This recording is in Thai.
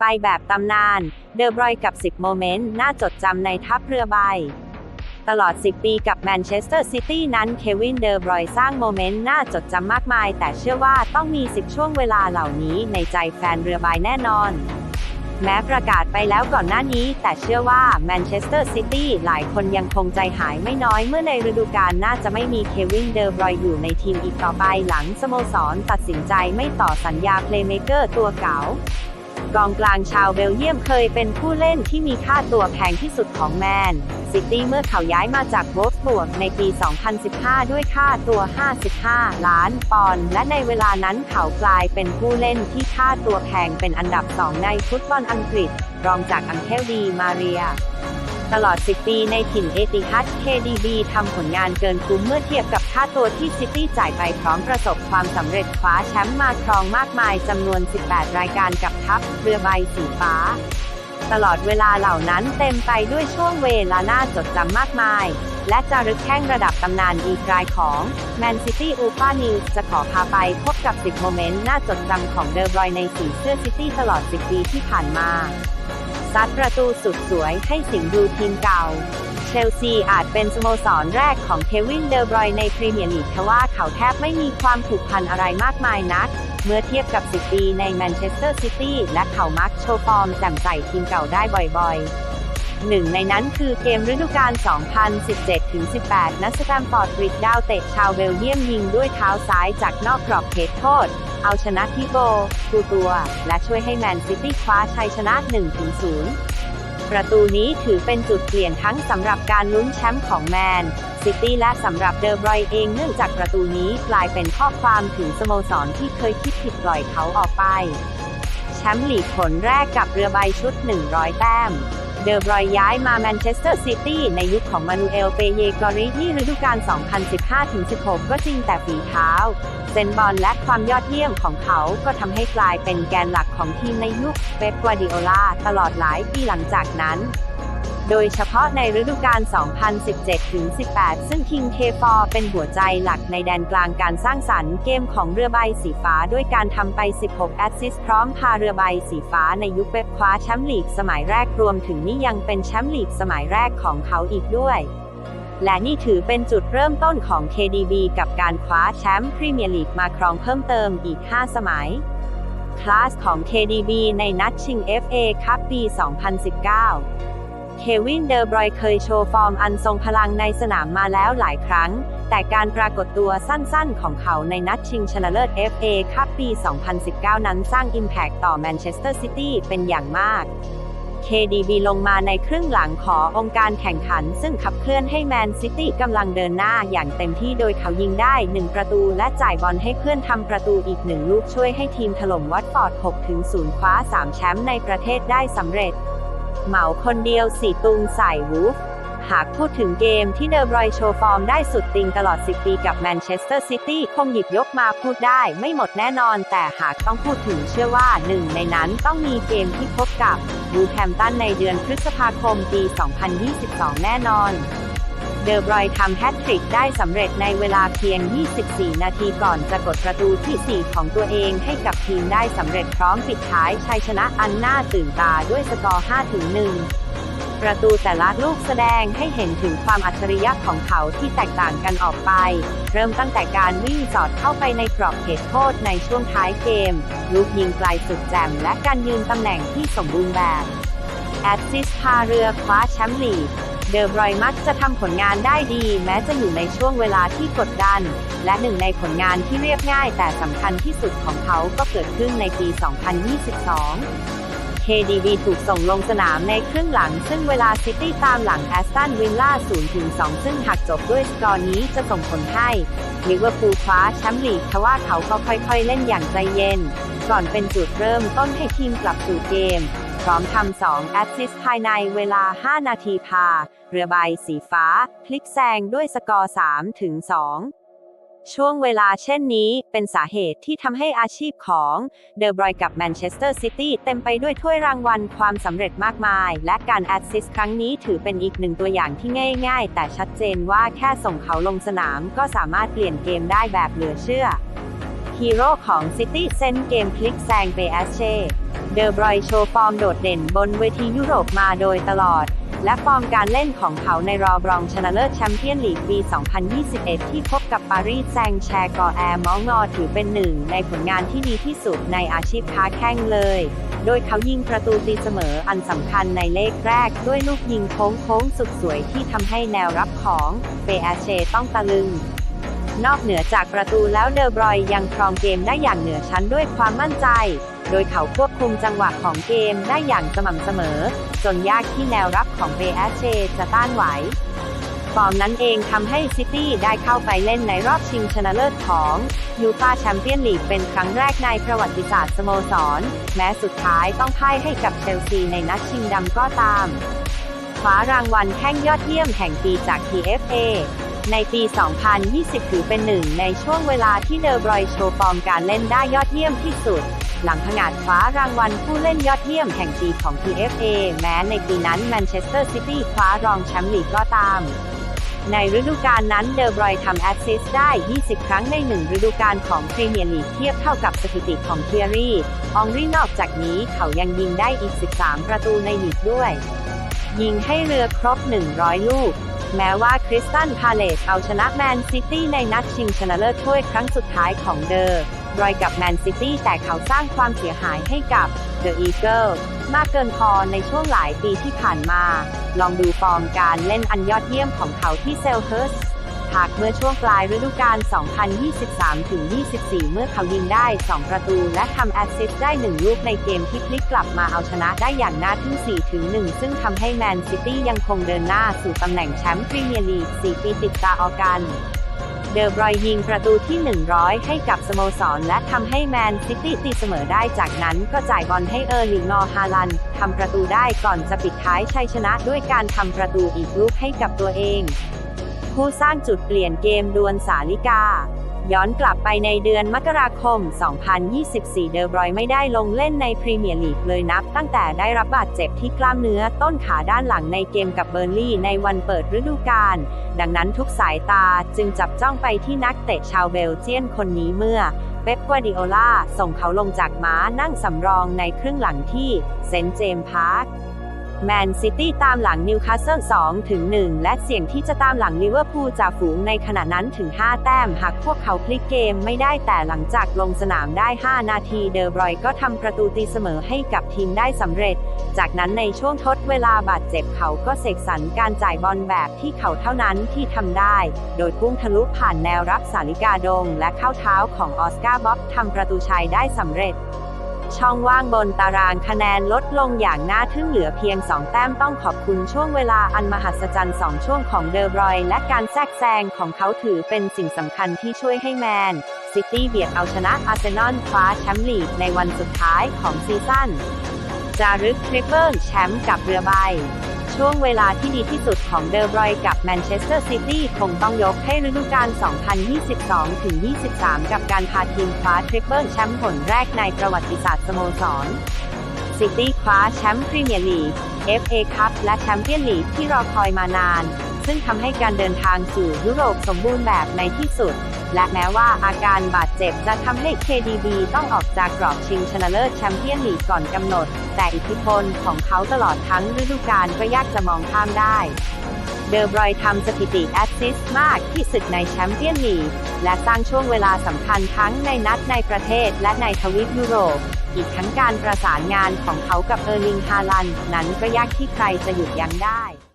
ไปแบบตำนาน เดอบรอยกับ 10 โมเมนต์ น่าจดจำในทัพเรือใบ ตลอด 10 ปีกับแมนเชสเตอร์ซิตี้นั้นเควินเดอบรอยสร้างโมเมนต์ น่าจดจำมากมาย แต่เชื่อว่าต้องมี 10 ช่วงเวลาเหล่านี้ในใจแฟนเรือใบแน่นอน แม้ประกาศไปแล้วก่อนหน้านี้ แต่เชื่อว่าแมนเชสเตอร์ซิตี้หลายคนยังคงใจหายไม่น้อยเมื่อในฤดูกาลน่าจะไม่มีเควินเดอบรอยอยู่ในทีมอีกต่อไปหลังสโมสรตัดสินใจไม่ต่อสัญญาเพลย์เมเกอร์ตัวเก่า กองกลางชาวเบลเยียมเคยเป็นผู้เล่นที่มีค่าตัวแพงที่สุดของแมนซิตี้เมื่อเขาย้ายมาจากโวลส์บวกในปี 2015 ด้วยค่าตัว 55 ล้านปอนด์และในเวลานั้นเขากลายเป็นผู้เล่นที่ค่าตัวแพงเป็นอันดับ2ในฟุตบอลอังกฤษ รองจากอังเคลดีมาเรีย ตลอด 10 ปีในถิ่นเอติฮัด KDB ทำผลงานเกินคุ้มเมื่อเทียบกับค่าตัวที่ซิตี้จ่ายไปพร้อมประสบความสำเร็จคว้าแชมป์มาครองมากมายจำนวน 18 รายการกับทัพเรือใบสีฟ้า ตลอดเวลาเหล่านั้นเต็มไปด้วยช่วงเวลาน่าจดจำมากมาย และจารึกแข้งระดับตำนานอีกรายของ Man City u p a News จะขอพาไปพบกับ 10 โมเมนต์น่าจดจำของเดอร์บรอยในสีเสื้อซิตี้ตลอด 10 ปีที่ผ่านมา ซัดประตูสุดสวยให้สิงห์ดูทีมเก่า เชลซีอาจเป็นสโมสรแรกของเควินเดอร์บรอยในพรีเมียร์ลีกทว่าเขาแทบไม่มีความผูกพันอะไรมากมายนัก เมื่อเทียบกับ10ปีในแมนเชสเตอร์ซิตี้และเขามักโชว์ฟอร์มแจ่มใสทีมเก่าได้บ่อยๆ หนึ่งในนั้นคือเกมฤดูกาล 2017-18 นัสแตมฟอร์ดริดดาวเตะชาวเบลเยียมยิงด้วยเท้าซ้ายจากนอกกรอบเขตโทษ เอาชนะทิโบกูตัว และช่วยให้แมนซิตี้คว้าชัยชนะ 1-0 ประตูนี้ถือเป็นจุดเปลี่ยนทั้งสำหรับการลุ้นแชมป์ของแมนซิตี้และสำหรับเดอร์บรอยเองเนื่องจากประตูนี้กลายเป็นข้อความถึงสโมสรที่เคยคิดผิดปล่อยเขาออกไป แชมป์ลีกผลแรกกับเรือใบชุด 100 แต้ม เดอร์บรอยย้ายมาแมนเชสเตอร์ซิตี้ในยุคของมานูเอล เปเยกอริที่ฤดูกาล 2015-16 ก็จริงแต่ฝีเท้า เซนบอลและความยอดเยี่ยมของเขาก็ทำให้กลายเป็นแกนหลักของทีมในยุคเป๊ปกวาดิโอลาตลอดหลายปีหลังจากนั้น โดยเฉพาะในฤดูกาล 2017-18 ซึ่งคิงเคฟอร์เป็นหัวใจหลักในแดนกลางการสร้างสรรค์เกมของเรือใบสีฟ้าด้วยการทำไป 16 แอสซิสพร้อมพาเรือใบสีฟ้าในยุคเป๊ปคว้าแชมป์ลีกสมัยแรกรวมถึงนี่ยังเป็นแชมป์ลีกสมัยแรกของเขาอีกด้วยและนี่ถือเป็นจุดเริ่มต้นของ KDB กับการคว้าแชมป์พรีเมียร์ลีกมาครองเพิ่มเติมอีก 5 สมัย คลาสของ KDB ในนัดชิง FA คัพปี 2019 เควินเดอร์บรอยเคยโชว์ฟอร์มอันทรงพลังในสนามมาแล้วหลายครั้ง แต่การปรากฏตัวสั้นๆ ของเขาในนัดชิงชนะเลิศ FA คัพปี 2019 นั้นสร้าง Impact ต่อแมนเชสเตอร์ซิตี้เป็นอย่างมาก KDB ลงมาในครึ่งหลังขอองค์การแข่งขัน ซึ่งขับเคลื่อนให้แมนซิตี้กำลังเดินหน้าอย่างเต็มที่โดยเขายิงได้ 1 ประตูและจ่ายบอลให้เพื่อนทำประตูอีกหนึ่งลูกช่วยให้ทีมถล่มวัตฟอร์ด 6-0 คว้า 3 แชมป์ในประเทศได้สำเร็จ เหมาคนเดียวสี่ตุงใส่วูฟหากพูดถึงเกมที่เดอร์บรอยโชว์ฟอร์มได้สุดติงตลอด 10 ปีกับแมนเชสเตอร์ซิตี้คงหยิบยกมาพูดได้ไม่หมดแน่นอน แต่หากต้องพูดถึงเชื่อว่าหนึ่งในนั้นต้องมีเกมที่พบกับบูแคมตันในเดือนพฤษภาคมปี 2022 แน่นอน เดอบรอยทำแฮตทริกได้สำเร็จในเวลาเพียง 24 นาทีก่อนจะกดประตูที่ 4 ของตัวเองให้กับทีมได้สำเร็จพร้อมปิดท้ายชัยชนะอันน่าตื่นตาด้วยสกอร์5-1ประตูแต่ละลูกแสดงให้เห็นถึงความอัจฉริยะของเขาที่แตกต่างกันออกไป เริ่มตั้งแต่การวิ่งสอดเข้าไปในกรอบเขตโทษในช่วงท้ายเกม ลูกยิงไกลสุดแจ่มและการยืนตำแหน่งที่สมบูรณ์แบบ แอดซิสพาเรือคว้าแชมป์ลีก เดอร์บรอยมักจะทำผลงานได้ดี แม้จะอยู่ในช่วงเวลาที่กดดัน และหนึ่งในผลงานที่เรียบง่าย แต่สำคัญที่สุดของเขาก็เกิดขึ้นในปี 2022 KDB ถูกส่งลงสนามในครึ่งหลัง ซึ่งเวลาซิตี้ตามหลังแอสตันวิลล่า0-2ซึ่งหากจบด้วยสกอร์นี้จะส่งผลให้ลิเวอร์พูลคว้าแชมป์ลีกทว่าเขาก็ค่อยๆเล่นอย่างใจเย็น ก่อนเป็นจุดเริ่มต้นให้ทีมกลับสู่เกม พร้อมทำ2แอสซิสต์ภายในเวลา 5 นาทีพา เรือใบสีฟ้า พลิกแซงด้วยสกอร์3-2ช่วงเวลาเช่นนี้เป็นสาเหตุที่ทำให้อาชีพของเดอบรอยกับแมนเชสเตอร์ซิตี้เต็มไปด้วยถ้วยรางวัลความสำเร็จมากมาย และการแอดซิสครั้งนี้ถือเป็นอีกหนึ่งตัวอย่างที่ง่าย ๆ แต่ชัดเจนว่าแค่ส่งเขาลงสนามก็สามารถเปลี่ยนเกมได้แบบเหลือเชื่อ ฮีโร่ของซิตี้เซนเกมพลิกแซงเปอสเช่ เดอบรอยโชว์ฟอร์มโดดเด่นบนเวทียุโรปมาโดยตลอด และฟอร์มการเล่นของเขาในรอบรองชนะเลิศแชมเปี้ยนลีกปี 2021 ที่พบกับปารีสแซงแชร์กอแอร์มองงอถือเป็นหนึ่งในผลงานที่ดีที่สุดในอาชีพค้าแข้งเลย โดยเขายิงประตูตีเสมออันสำคัญในเลขแรก ด้วยลูกยิงโค้งโค้งสุดสวยที่ทำให้แนวรับของเปแอเชต้องตะลึง นอกเหนือจากประตูแล้วเดอบรอยยังครองเกมได้อย่างเหนือชั้นด้วยความมั่นใจ โดยเขาควบคุมจังหวะของเกมได้อย่างสม่ำเสมอ จนยากที่แนวรับของเบแอเชจะต้านไหวฟอร์มนั้นเองทำให้ซิตี้ได้เข้าไปเล่นในรอบชิงชนะเลิศของยูฟาแชมเปี้ยนลีกเป็นครั้งแรกในประวัติศาสตร์สโมสร แม้สุดท้ายต้องพ่ายให้กับเชลซีในนัดชิงดำก็ตามคว้ารางวัลแข้งยอดเยี่ยมแห่งปีจาก TFA ในปี 2020 ถือเป็นหนึ่งในช่วงเวลาที่เดอบรอยโชว์ฟอร์มการเล่นได้ยอดเยี่ยมที่สุด หลังผงาดคว้ารางวัลผู้เล่นยอดเยี่ยมแห่งปีของ TFA แม้ในปีนั้นแมนเชสเตอร์ซิตี้คว้ารองแชมป์ลีกก็ตามในฤดูกาลนั้นเดอบรอยทำแอสซิสต์ได้ 20 ครั้งในหนึ่งฤดูกาลของพรีเมียร์ลีกเทียบเท่ากับสถิติของเทียรี่อองรีนอกจากนี้เขายังยิงได้อีก 13 ประตูในลีกด้วย ยิงให้เรือครบ 100 ลูก แม้ว่าคริสตันพาเลสเอาชนะแมนซิตี้ในนัดชิงชนะเลิศถ้วยครั้งสุดท้ายของเดอรอยกับแมนซิตี้แต่เขาสร้างความเสียหายให้กับเดอะอีเกิลมากเกินพอในช่วงหลายปีที่ผ่านมา ลองดูฟอร์มการเล่นอันยอดเยี่ยมของเขาที่เซลเฮิร์ส หากเมื่อช่วงปลายฤดูกาล 2023-24 เมื่อเขายิงได้ 2 ประตูและทำแอสซิสต์ได้ 1 ลูกในเกมที่พลิกกลับมาเอาชนะได้อย่างน่าทึ่ง4-1 ซึ่งทำให้แมนซิตี้ยังคงเดินหน้าสู่ตำแหน่งแชมป์พรีเมียร์ลีก 4 ปีติดตาอกันเดอบรอยยิงประตูที่ 100 ให้กับสโมสร และทำให้แมนซิตี้ตีเสมอได้จากนั้นก็จ่ายบอลให้เออร์ลิงนอร์ฮาลันทำประตูได้ก่อนจะปิดท้ายชัยชนะด้วยการทำประตูอีกลูกให้กับตัวเอง ผู้สร้างจุดเปลี่ยนเกมดวลสาลิกา ย้อนกลับไปในเดือนมกราคม 2024 เดอบรอยไม่ได้ลงเล่นในพรีเมียร์ลีกเลยนับ ตั้งแต่ได้รับบาดเจ็บที่กล้ามเนื้อต้นขาด้านหลังในเกมกับเบอร์ลี่ในวันเปิดฤดูกาล ดังนั้นทุกสายตาจึงจับจ้องไปที่นักเตะชาวเบลเจียนคนนี้เมื่อเป๊ปกัวดิโอลาส่งเขาลงจากม้านั่งสำรองในครึ่งหลังที่เซนเจมพาร์ค แมนซิตี้ตามหลังนิวคาสเซิล2ถึง1และเสี่ยงที่จะตามหลังลิเวอร์พูลจากฝูงในขณะนั้นถึง 5 แต้มหากพวกเขาพลิกเกมไม่ได้แต่หลังจากลงสนามได้ 5 นาทีเดอร์บรอยก็ทำประตูตีเสมอให้กับทีมได้สำเร็จ จากนั้นในช่วงทดเวลาบาดเจ็บเขาก็เสกสรรการจ่ายบอลแบบที่เขาเท่านั้นที่ทำได้ โดยพุ่งทะลุผ่านแนวรับสาลิกาดง และเข้าเท้าของออสการ์บ๊อบทำประตูชัยได้สำเร็จ ช่องว่างบนตารางคะแนนลดลงอย่างน่าทึ่งเหลือเพียง 2 แต้มต้องขอบคุณช่วงเวลาอันมหัศจรรย์ 2 ช่วงของเดอบรอยและการแทรกแซงของเขาถือเป็นสิ่งสำคัญที่ช่วยให้แมนซิตี้เบียดเอาชนะอาร์เซนอลคว้าแชมป์ลีกในวันสุดท้ายของซีซั่นจารึกทริปเปิลแชมป์กับเรือใบ ช่วงเวลาที่ดีที่สุดของเดอร์บรอยกับแมนเชสเตอร์ซิตี้คงต้องยกให้ฤดูกาล 2022-23 กับการพาทีมคว้าทริปเปิลแชมป์ผลแรกในประวัติศาสตร์สโมสรซิตี้คว้าแชมป์พรีเมียร์ลีก FA คัพและแชมเปี้ยนลีกที่รอคอยมานาน ซึ่งทำให้การเดินทางสู่ยุโรปสมบูรณ์แบบในที่สุด และแม้ว่าอาการบาดเจ็บจะทำให้ KDB ต้องออกจากกรอบชิงชนะเลิศแชมเปี้ยนลีกก่อนกำหนด แต่อิทธิพลของเขาตลอดทั้งฤดูกาลก็ยากจะมองข้ามได้เดอบรอยทำสถิติแอสซิสต์มากที่สุดในแชมเปี้ยนลีก และสร้างช่วงเวลาสำคัญทั้งในนัดในประเทศและในทวีปยุโรป อีกทั้งการประสานงานของเขากับเออร์ลิงฮาลัน นั้นก็ยากที่ใครจะหยุดยั้งได้